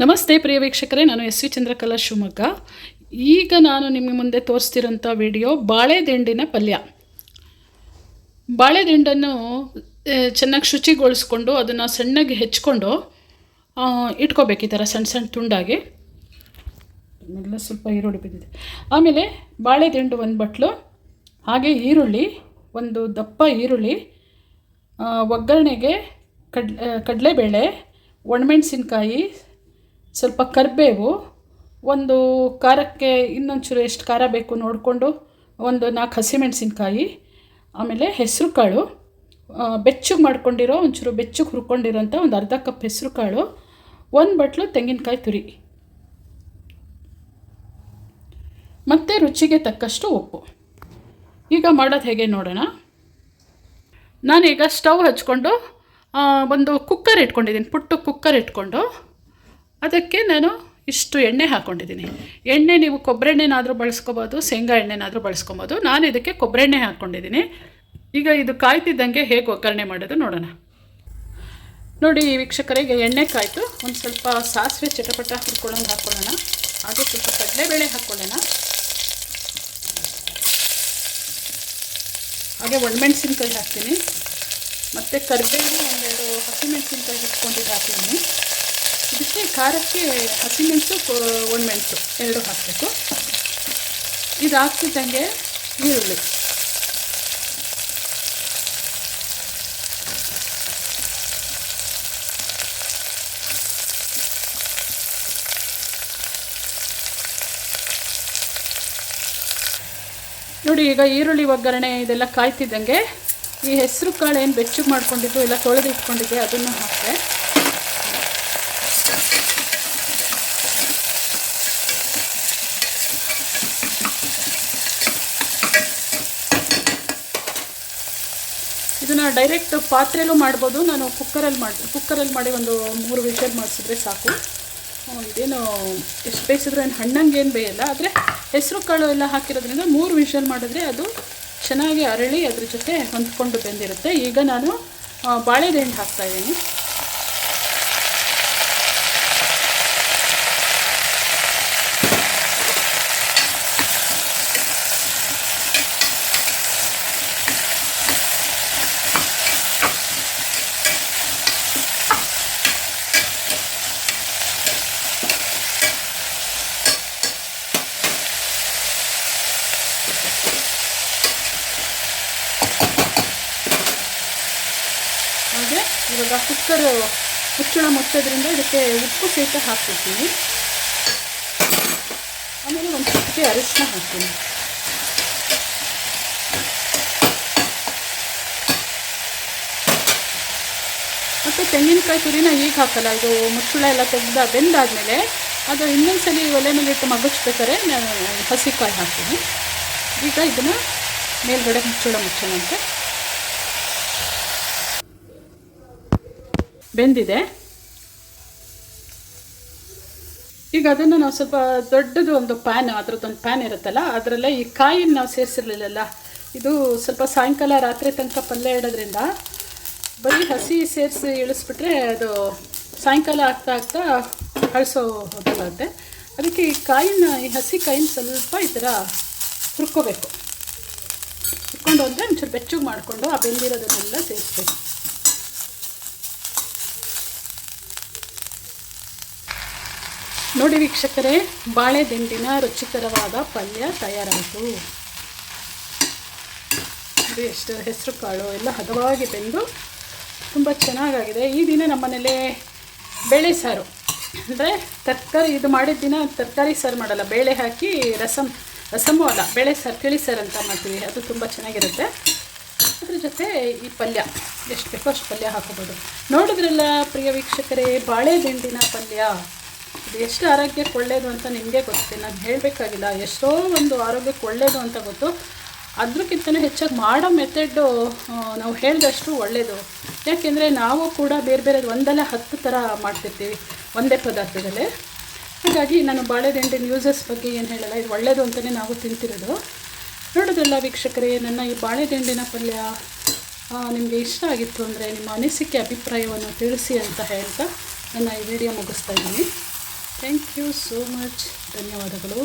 ನಮಸ್ತೆ ಪ್ರಿಯ ವೀಕ್ಷಕರೇ, ನಾನು ಎಸ್ ವಿ ಚಂದ್ರಕಲಾ ಶಿವಮೊಗ್ಗ. ಈಗ ನಾನು ನಿಮ್ಮ ಮುಂದೆ ತೋರಿಸ್ತಿರೋಂಥ ವಿಡಿಯೋ ಬಾಳೆದಿಂಡಿನ ಪಲ್ಯ. ಬಾಳೆದಿಂಡನ್ನು ಚೆನ್ನಾಗಿ ಶುಚಿಗೊಳಿಸ್ಕೊಂಡು ಅದನ್ನು ಸಣ್ಣಗೆ ಹೆಚ್ಕೊಂಡು ಇಟ್ಕೋಬೇಕು ಈ ಥರ ಸಣ್ಣ ಸಣ್ಣ ತುಂಡಾಗಿ. ಎಲ್ಲ ಸ್ವಲ್ಪ ಈರುಳ್ಳಿ ಬಿದ್ದಿದೆ. ಆಮೇಲೆ ಬಾಳೆದಿಂಡು ಒಂದು ಬಟ್ಲು, ಹಾಗೆ ಈರುಳ್ಳಿ, ಒಂದು ದಪ್ಪ ಈರುಳ್ಳಿ ಒಗ್ಗರಣೆಗೆ ಕಡ್ ಕಡಲೆಬೇಳೆ, ಒಣಮೆಣಸಿನ್ಕಾಯಿ ಸ್ವಲ್ಪ ಕರಿಬೇವು, ಒಂದು ಖಾರಕ್ಕೆ ಇನ್ನೊಂಚೂರು ಎಷ್ಟು ಖಾರ ಬೇಕು ನೋಡಿಕೊಂಡು ಒಂದು ನಾಲ್ಕು ಹಸಿಮೆಣಸಿನ್ಕಾಯಿ, ಆಮೇಲೆ ಹೆಸರು ಕಾಳು ಬೆಚ್ಚಗೆ ಮಾಡ್ಕೊಂಡಿರೋ ಒಂಚೂರು ಬೆಚ್ಚಗೆ ಹುರ್ಕೊಂಡಿರೋಂಥ ಒಂದು ಅರ್ಧ ಕಪ್ ಹೆಸರು ಕಾಳು ಒಂದು ಬಟ್ಲು ತೆಂಗಿನಕಾಯಿ ತುರಿ. ಮತ್ತು ರುಚಿಗೆ ತಕ್ಕಷ್ಟು ಉಪ್ಪು. ಈಗ ಮಾಡೋದು ಹೇಗೆ ನೋಡೋಣ. ನಾನೀಗ ಸ್ಟವ್ ಹಚ್ಕೊಂಡು ಒಂದು ಕುಕ್ಕರ್ ಇಟ್ಕೊಂಡಿದ್ದೀನಿ, ಪುಟ್ಟು ಕುಕ್ಕರ್ ಇಟ್ಕೊಂಡು. ಅದಕ್ಕೆ ನಾನು ಇಷ್ಟು ಎಣ್ಣೆ ಹಾಕ್ಕೊಂಡಿದ್ದೀನಿ ಎಣ್ಣೆ ನೀವು ಕೊಬ್ಬರಿ ಎಣ್ಣೆನಾದರೂ ಬಳಸ್ಕೊಬೋದು, ಶೇಂಗಾ ಎಣ್ಣೆನಾದರೂ ಬಳಸ್ಕೊಬೋದು. ನಾನು ಇದಕ್ಕೆ ಕೊಬ್ಬರಿ ಎಣ್ಣೆ ಹಾಕ್ಕೊಂಡಿದ್ದೀನಿ ಈಗ ಇದು ಕಾಯ್ತಿದ್ದಂಗೆ ಹೇಗೆ ಒಗ್ಗರಣೆ ಮಾಡೋದು ನೋಡೋಣ. ನೋಡಿ ವೀಕ್ಷಕರಿಗೆ ಎಣ್ಣೆ ಕಾಯಿತು. ಒಂದು ಸ್ವಲ್ಪ ಸಾಸಿವೆ ಚಟಪಟ ಹುಡ್ಕೊಳ್ಳೋಂಗೆ ಹಾಕ್ಕೊಳ್ಳೋಣ ಹಾಗೆ ಸ್ವಲ್ಪ ಕಡಲೆಬೇಳೆ ಹಾಕ್ಕೊಳ್ಳೋಣ ಹಾಗೆ ಒಣಮೆಣಸಿನ್ಕಾಯಿ ಹಾಕ್ತೀನಿ. ಮತ್ತು ಕರಿಬೇವು ಒಂದೆರಡು ಹಸಿಮೆಣಸಿನಕಾಯಿ ಇಟ್ಕೊಂಡಿದ್ದು ಹಾಕ್ತೀನಿ. ಇದಕ್ಕೆ ಖಾರಕ್ಕೆ ಹಸಿಮೆಣಸು ಒಣಮೆಣಸು ಎರಡು ಹಾಕಬೇಕು. ಇದು ಹಾಕ್ತಿದ್ದಂಗೆ ಈರುಳ್ಳಿ. ನೋಡಿ, ಈಗ ಈರುಳ್ಳಿ ಒಗ್ಗರಣೆ ಇದೆಲ್ಲ ಕಾಯ್ತಿದ್ದಂಗೆ ಈ ಹೆಸರು ಕಾಳು ಏನು ಬೆಚ್ಚಗೆ ಮಾಡ್ಕೊಂಡಿದ್ದು, ಎಲ್ಲ ತೊಳೆದು ಇಟ್ಕೊಂಡಿದ್ದೆ ಅದನ್ನು ಹಾಕಿದೆ. ಇದನ್ನು ಡೈರೆಕ್ಟ್ ಪಾತ್ರೆಯಲ್ಲೂ ಮಾಡ್ಬೋದು. ನಾನು ಕುಕ್ಕರಲ್ಲಿ ಮಾಡಿ ಕುಕ್ಕರಲ್ಲಿ ಮಾಡಿ ಒಂದು ಮೂರು ವಿಷಲ್ ಮಾಡಿಸಿದ್ರೆ ಸಾಕು. ಇದೇನು ಎಷ್ಟು ಬೇಯಿಸಿದ್ರೆ ಏನು ಹಣ್ಣಂಗೆ ಏನು ಬೇಯಲ್ಲ. ಆದರೆ ಹೆಸರು ಕಾಳು ಎಲ್ಲ ಹಾಕಿರೋದ್ರಿಂದ ಮೂರು ವಿಷಲ್ ಮಾಡಿದ್ರೆ ಅದು ಚೆನ್ನಾಗಿ ಅರಳಿ ಅದ್ರ ಜೊತೆ ಹೊಂದ್ಕೊಂಡು ಬೆಂದಿರುತ್ತೆ. ಈಗ ನಾನು ಬಾಳೆದೆಣ್ಣೆ ಹಾಕ್ತಾಯಿದ್ದೀನಿ ಹಾಗೆ ಇವಾಗ ಕುಕ್ಕರ್ ಮುಚ್ಚಳ ಮುಚ್ಚೋದ್ರಿಂದ ಇದಕ್ಕೆ ಉಪ್ಪು ಸಹಿತ ಹಾಕ್ಬಿಡ್ತೀನಿ. ಆಮೇಲೆ ಒಂದು ಚಿಟಿಕೆ ಅರಿಶಿನ ಹಾಕ್ತೀನಿ. ಮತ್ತು ತೆಂಗಿನಕಾಯಿ ತುರಿನ ಈಗ ಹಾಕಲ್ಲ, ಇದು ಮುಚ್ಚಳ ಎಲ್ಲ ತೆಗೆದ ಬೆಂದಾದಮೇಲೆ ಅದು ಇನ್ನೊಂದು ಸಲ ಒಲೆ ಮೇಲೆ ಇಟ್ಟು ಮಗುಚ್ಬೇಕಾದ್ರೆ ನಾನು ಹಸಿಕಾಯಿ ಹಾಕ್ತೀನಿ. ಈಗ ಇದನ್ನು ಮೇಲ್ಗಡೆ ಮುಚ್ಚಳ ಮುಚ್ಚೋಣಂತೆ ಬೆಂದಿದೆ. ಈಗ ಅದನ್ನು ನಾವು ಸ್ವಲ್ಪ ದೊಡ್ಡದು ಒಂದು ಪ್ಯಾನ್ ಅದ್ರದ್ದೊಂದು ಪ್ಯಾನ್ ಇರುತ್ತಲ್ಲ, ಅದರಲ್ಲೇ ಈ ಕಾಯಿನ ನಾವು ಸೇರಿಸಿರ್ಲಿಲ್ಲಲ್ಲ, ಇದು ಸ್ವಲ್ಪ ಸಾಯಂಕಾಲ ರಾತ್ರಿ ತನಕ ಪಲ್ಯ ಇಡೋದ್ರಿಂದ ಬರೀ ಹಸಿ ಸೇರಿಸಿ ಇಳಿಸ್ಬಿಟ್ರೆ ಅದು ಸಾಯಂಕಾಲ ಆಗ್ತಾ ಆಗ್ತಾ ಕಳಿಸೋ ಹೋಗುತ್ತೆ ಅದಕ್ಕೆ ಈ ಕಾಯಿನ, ಈ ಹಸಿ ಕಾಯಿನ ಸ್ವಲ್ಪ ಈ ಥರ ಹುರ್ಕೋಬೇಕು. ಹುರ್ಕೊಂಡು ಅಂದರೆ ಒಂಚೂರು ಬೆಚ್ಚಗೆ ಮಾಡಿಕೊಂಡು ಆ ಬೆಂದಿರೋದನ್ನೆಲ್ಲ ಸೇರಿಸ್ಬೇಕು. ನೋಡಿ ವೀಕ್ಷಕರೇ ಬಾಳೆದಿಂಡಿನ ರುಚಿಕರವಾದ ಪಲ್ಯ ತಯಾರಾಯಿತು. ಇದು ಎಷ್ಟು ಹೆಸರು ಕಾಳು, ಎಲ್ಲ ಹದವಾಗಿ ಬೆಂದು ತುಂಬ ಚೆನ್ನಾಗಾಗಿದೆ. ಈ ದಿನ ನಮ್ಮನೇಲಿ ಬೇಳೆ ಸಾರು, ಅಂದರೆ ತರಕಾರಿ ಇದು ಮಾಡಿದ ದಿನ ತರಕಾರಿ ಸಾರು ಮಾಡಲ್ಲ, ಬೇಳೆ ಹಾಕಿ ರಸಮ್ ರಸಮೂ ಅಲ್ಲ, ಬೇಳೆ ಸಾರು, ತಿಳಿ ಸಾರು ಅಂತ ಮಾಡ್ತೀವಿ. ಅದು ತುಂಬ ಚೆನ್ನಾಗಿರುತ್ತೆ. ಅದ್ರ ಜೊತೆ ಈ ಪಲ್ಯ, ಎಷ್ಟು ಬೇಕೋ ಅಷ್ಟು ಪಲ್ಯ ಹಾಕೋಬೋದು. ನೋಡಿದ್ರಲ್ಲ ಪ್ರಿಯ ವೀಕ್ಷಕರೇ ಬಾಳೆದಿಂಡಿನ ಪಲ್ಯ. ಇದು ಎಷ್ಟು ಆರೋಗ್ಯಕ್ಕೆ ಒಳ್ಳೆಯದು ಅಂತ ನಿಮಗೆ ಗೊತ್ತಿದೆ. ನಾನು ಹೇಳಬೇಕಾಗಿಲ್ಲ, ಎಷ್ಟೋ ಒಂದು ಆರೋಗ್ಯಕ್ಕೆ ಒಳ್ಳೆಯದು ಅಂತ ಗೊತ್ತು. ಅದಕ್ಕಿಂತಲೂ ಹೆಚ್ಚಾಗಿ ಮಾಡೋ ಮೆಥಡ್ಡು ನಾವು ಹೇಳಿದಷ್ಟು ಒಳ್ಳೆಯದು ಯಾಕೆಂದರೆ ನಾವು ಕೂಡ ಬೇರೆ ಬೇರೆ ಒಂದಲ್ಲ ಹತ್ತು ಥರ ಮಾಡ್ತಿರ್ತೀವಿ, ಒಂದೇ ಪದಾರ್ಥದಲ್ಲಿ. ಹಾಗಾಗಿ ನಾನು ಬಾಳೆದಿಂಡಿನ ಯೂಸಸ್ ಬಗ್ಗೆ ಏನು ಹೇಳಲ್ಲ, ಇದು ಒಳ್ಳೆಯದು ಅಂತಲೇ ನಾವು ತಿಂತಿರೋದು. ನೋಡೋದಲ್ಲ ವೀಕ್ಷಕರೇ, ನನ್ನ ಈ ಬಾಳೆದಿಂಡಿನ ಪಲ್ಯ ನಿಮಗೆ ಇಷ್ಟ ಆಗಿತ್ತು ಅಂದರೆ ನಿಮ್ಮ ಅನಿಸಿಕೆ, ಅಭಿಪ್ರಾಯವನ್ನು ತಿಳಿಸಿ ಅಂತ ಹೇಳ್ತಾ ನನ್ನ ಈ ವಿಡಿಯೋ ಮುಗಿಸ್ತಾ ಇದ್ದೀನಿ. ಥ್ಯಾಂಕ್ ಯು ಸೋ ಮಚ್ ಧನ್ಯವಾದಗಳು.